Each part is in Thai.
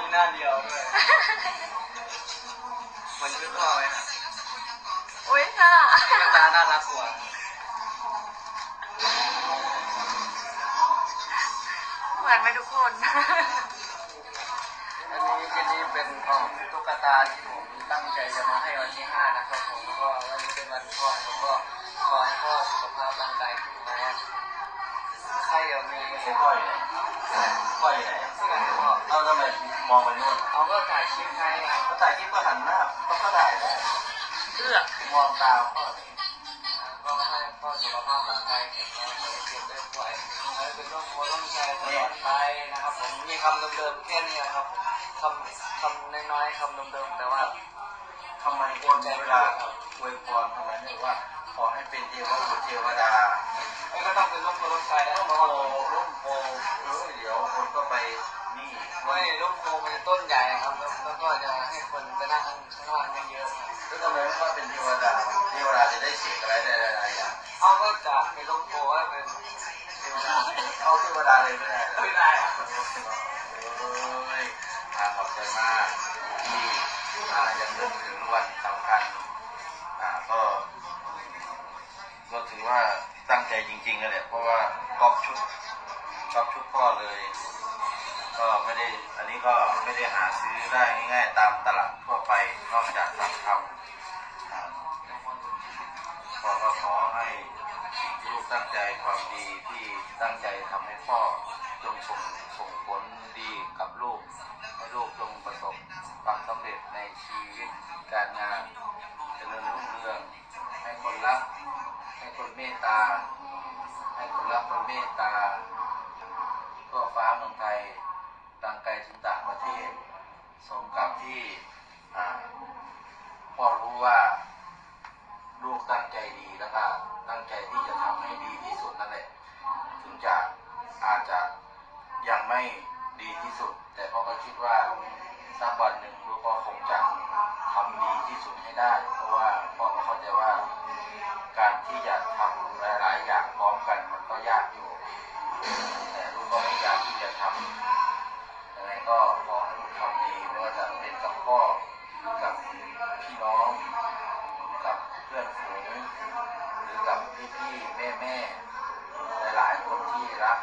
นี้หน้าเดียวด้วยเหมือนชื่อพ่อเลยนะอุ้ยค่ะตุ๊กตาน่ารักกว่าเหมือนไหมทุกคน อันนี้อันนี่เป็นของตุ๊กตาที่ผมตั้งใจจะมาให้วันที่ห้านะ เอามีไม่ใช่พ่ออยู่ไหนพ่ออยู่ไหนเสื้อให้พ่อเอาทำไมมองไปนู่นเอาก็ถ่ายคลิปให้ครับเขาถ่ายคลิปก็หันหน้าเขาก็ถ่ายได้เสื้อมองตาพ่อก็ให้พ่อสุขภาพร่างกายแข็งแรงไม่เจ็บไม่ป่วยให้เป็นโรคโคต้องใจตลอดไปนะครับผมมีคำเดิมๆแค่นี้ครับคำคำน้อยๆคำเดิมๆแต่ว่าทำไมคนเวลาอวยพรทำไมไม่ว่าขอให้เป็นเทวบุตรเทวดาไม่ก็ ต้องเป็นโรคโคต้องใจแล้วร่มาโพร่มโพเออเดี๋ยวคนก็ไปนี่ไม่โรคโคมันต้นใหญ่ครับแล้วแล้วก็จะให้คนไปนั่งข้างล่างเยอะๆครับแล้วทำไมไม่ว่าเป็นเทวดาเทวดาจะได้เสกอะไรได้หลายๆอย่างเอาก็จากเป็นโรคโคให้เป็นเทวดาเอาเทวดาเลยไม่ได้เหรอไม่ได้ครับเอ้ยอ่าขอบใจมากที่อ่ายังนึกถึงวันสำคัญอ่าก็ก็ถือว่า ตั้งใจจริงๆนั่นแหละเพราะว่าก๊อปชุดก๊อปชุดพ่อเลย ก็ไม่ได้อันนี้ก็ไม่ได้หาซื้อได้ง่ายๆตามตลาดทั่วไปนอกจากสั่งทำพ่อก็ขอให้ลูกตั้งใจความดีที่ตั้งใจทำให้พ่อจงส่งส่งผลดีกับลูกให้ลูกจงประสบความสำเร็จในชีวิตการงานเจริญรุ่งเรืองให้คนรัก ให้คนเมตตา ให้คนรักคนเมตตาทั่วฟ้าเมืองไทยต่างไกลถึงต่างประเทศ สมกับที่พ่อรู้ว่าลูกตั้งใจดีแล้วก็ตั้งใจที่จะทำให้ดีที่สุดนั่นแหละ ถึงจะอาจจะยังไม่ดีที่สุด แต่พ่อก็คิดว่าสักวันหนึ่งลูกก็คงจะทำดีที่สุดให้ได้ เพราะว่า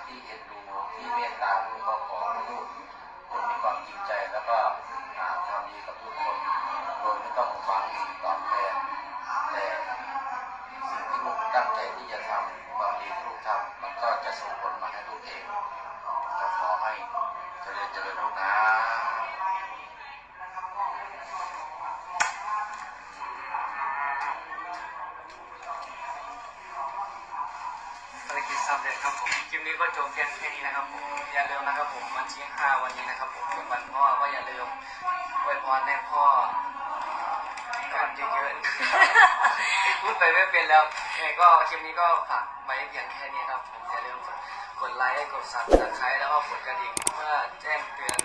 ที่เอ็นดูที่เมตตาลูกก็ขอให้ลูกคนมีความจริงใจแล้วก็อ่าทำดีกับทุกคนโดยไม่ต้องหวังสิ่งตอบแทนแต่สิ่งที่ลูกตั้งใจที่จะทำความดีที่ลูกทำมันก็จะส่งผลมาให้ลูกเองก็ขอให้เจริญเจริญลูกนะำเร็จครับผมคลิปนี้ก็จบเพียงแค่นี้นะครับผมอย่าลืมนะครับผมวันที่5วันนี้นะครับผมเป็นวันพ่อก็อย่าลืมอวยพรให้พ่อกันเยอะๆพูดไปไม่เป็นแล้วยังไงก็คลิปนี้ก็ฝากไว้เพียงแค่นี้ครับผมอย่าลืมกดไลค์กดซับสไครต์แล้วก็กดกระดิ่งเพื่อแจ้งเตือน